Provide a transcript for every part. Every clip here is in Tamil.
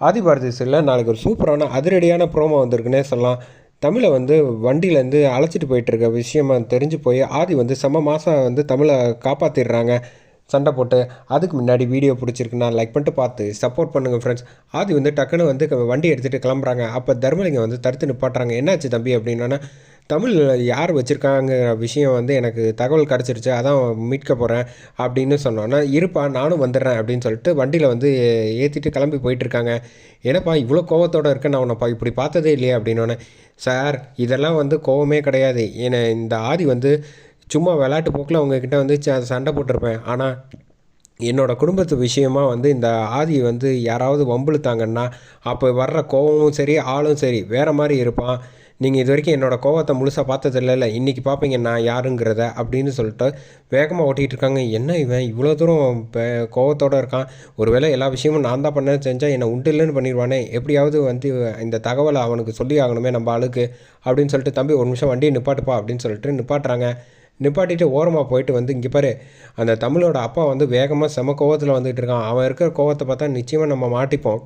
ஆதி பாரதி நாளைக்கு ஒரு சூப்பரான அதிரடியான ப்ரோமோ வந்திருக்குன்னே சொல்லலாம். தமிழை வந்து வண்டியிலேருந்து அழைச்சிட்டு போயிட்டுருக்க விஷயமா தெரிஞ்சு போய் ஆதி வந்து செம்ம மாதம் வந்து தமிழை காப்பாற்றிடுறாங்க சண்டை போட்டு அதுக்கு முன்னாடி வீடியோ பிடிச்சிருக்குன்னா லைக் பண்ணிட்டு பார்த்து சப்போர்ட் பண்ணுங்கள் ஃப்ரெண்ட்ஸ் ஆதி வந்து டக்குன்னு வந்து வண்டி எடுத்துகிட்டு கிளம்புறாங்க. அப்போ தர்மலிங்கம் வந்து தடுத்து நிப்பாட்டுறாங்க. என்னாச்சு தம்பி அப்படின்னா தமிழ் யார் வச்சுருக்காங்கிற விஷயம் வந்து எனக்கு தகவல் கிடச்சிருச்சு அதான் மீட்க போகிறேன் அப்படின்னு சொன்னோன்னா இருப்பா நானும் வந்துடுறேன் அப்படின்னு சொல்லிட்டு வண்டியில் வந்து ஏற்றிட்டு கிளம்பி போயிட்டுருக்காங்க. என்னப்பா இவ்வளோ கோவத்தோடு இருக்க நான் உன்னை இப்படி பார்த்ததே இல்லையே அப்படின்னோடனே சார் இதெல்லாம் வந்து கோவமே கிடையாது. ஏன்னா இந்த ஆதி வந்து சும்மா விளையாட்டு போக்கில் உங்ககிட்ட வந்து ச- சண்டை போட்டிருப்பேன். ஆனால் என்னோடய குடும்பத்து விஷயமா வந்து இந்த ஆதி வந்து யாராவது வம்புழுத்தாங்கன்னா அப்போ வர்ற கோவமும் சரி ஆளும் சரி வேறு மாதிரி இருப்பான். நீங்கள் இது வரைக்கும் என்னோட கோவத்தை முழுசாக பார்த்ததில்ல. இன்றைக்கி பார்ப்பீங்க நான் யாருங்கிறத அப்படின்னு சொல்லிட்டு வேகமாக ஓட்டிகிட்டு இருக்காங்க. என்ன இவன்? இவ்வளோ தூரம் இப்போ கோவத்தோடு இருக்கான். ஒருவேளை எல்லா விஷயமும் நான் தான் பண்ண செஞ்சால் என்னை உண்டு இல்லைன்னு பண்ணிடுவானே. எப்படியாவது வந்து இந்த தகவலை அவனுக்கு சொல்லி ஆகணுமே நம்ம ஆளுக்கு. அப்படின்னு சொல்லிட்டு தம்பி ஒரு நிமிஷம் வண்டியை நிப்பாட்டுப்பா அப்படின்னு சொல்லிட்டு நிப்பாட்டுறாங்க. நிப்பாட்டிட்டு ஓரமாக போயிட்டு வந்து இங்கே பாரு அந்த தமிழோட அப்பா வந்து வேகமாக செம கோவத்தில் வந்துகிட்டு இருக்கான். அவன் இருக்கிற கோவத்தை பார்த்தா நிச்சயமாக நம்ம மாட்டிப்போம்.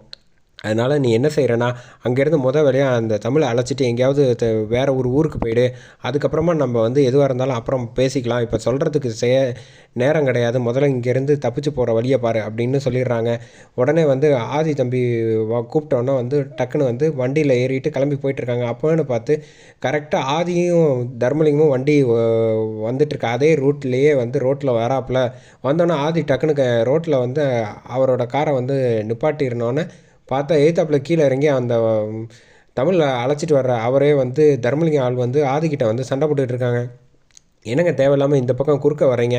அதனால் நீ என்ன செய்கிறனா அங்கேருந்து முத வேலையாக அந்த தமிழை அழைச்சிட்டு எங்கேயாவது வேறு ஒரு ஊருக்கு போயிடு. அதுக்கப்புறமா நம்ம வந்து எதுவாக இருந்தாலும் அப்புறம் பேசிக்கலாம். இப்போ சொல்கிறதுக்கு செய்ய நேரம் கிடையாது. முதல்ல இங்கேருந்து தப்பிச்சு போகிற வழியை பாரு அப்படின்னு சொல்லிடுறாங்க. உடனே வந்து ஆதி தம்பி வ- கூப்பிட்டோன்னே வந்து டக்குன்னு வந்து வண்டியில் ஏறிட்டு கிளம்பி போயிட்டுருக்காங்க. அப்போன்னு பார்த்து கரெக்டாக ஆதியும் தர்மலிங்கமும் வண்டி வந்துட்டுருக்கு. அதே ரூட்லேயே வந்து ரோட்டில் வராப்புல. வந்தோன்னே ஆதி டக்குன்னு ரோட்டில் வந்து அவரோட காரை வந்து நிப்பாட்டிருந்தோன்னே பார்த்தா எழுத்தாப்பில் கீழே இறங்கி அந்த தமிழில் அழைச்சிட்டு வர்ற அவரே வந்து தர்மலிங்கம் ஆள் வந்து ஆதிக்கிட்ட வந்து சண்டை போட்டுக்கிட்டு இருக்காங்க. என்னங்க தேவையில்லாமல் இந்த பக்கம் குறுக்க வர்றீங்க?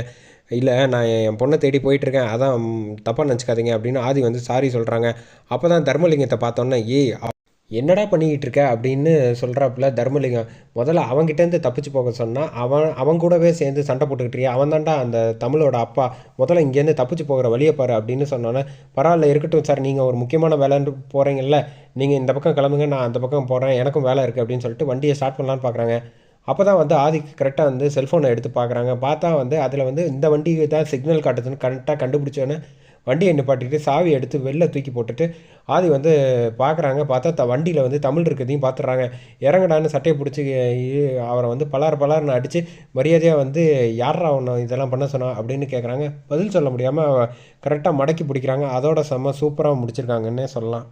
இல்லை நான் என் பொண்ணை தேடி போயிட்டுருக்கேன். அதான் தப்பாக நினச்சிக்காதீங்க அப்படின்னு ஆதி வந்து சாரி சொல்கிறாங்க அப்போ தான் தர்மலிங்கத்தை பார்த்தோன்னே ஏய் என்னடா பண்ணிக்கிட்டு இருக்க அப்படின்னு சொல்கிறாப்புல தர்மலிங்கம். முதல்ல அவன்கிட்டேருந்து தப்பிச்சு போக சொன்னால் அவன் அவன் கூடவே சேர்ந்து சண்டை போட்டுக்கிட்டியா அவன் தான்டா அந்த தமிழோட அப்பா. முதல்ல இங்கேருந்து தப்பிச்சு போகிற வழியை பாரு அப்படின்னு சொன்னோன்னே பரவாயில்ல இருக்கட்டும் சார் நீங்கள் ஒரு முக்கியமான வேலைன்னு போகிறீங்கல்ல நீங்கள் இந்த பக்கம் கிளம்புங்க நான் அந்த பக்கம் போகிறேன் எனக்கும் வேலை இருக்குது அப்படின்னு சொல்லிட்டு வண்டியை ஸ்டார்ட் பண்ணலான்னு பார்க்குறாங்க அப்போ தான் வந்து ஆதிக்கு கரெக்டாக வந்து செல்ஃபோனை எடுத்து பார்க்குறாங்க பார்த்தா வந்து அதில் வந்து இந்த வண்டிக்கு தான் சிக்னல் காட்டுதுன்னு கரெக்டாக கண்டுபிடிச்சோன்னே வண்டியை நிப்பாட்டிட்டு சாவி எடுத்து வெளில தூக்கி போட்டுட்டு ஆதி வந்து பார்க்குறாங்க. பார்த்தா த வண்டியில் வந்து தமிழ் இருக்கிறதையும் பார்த்துட்றாங்க. இறங்கடான்னு சட்டையை பிடிச்சி அவரை வந்து பலார் பலார்னு அடித்து மரியாதையாக வந்து யாரா ஒன்று இதெல்லாம் பண்ண சொன்னா அப்படின்னு கேட்குறாங்க பதில் சொல்ல முடியாமல் கரெக்டாக மடக்கி பிடிக்கிறாங்க. அதோட செம்ம சூப்பராக முடிச்சிருக்காங்கன்னே சொல்லலாம்.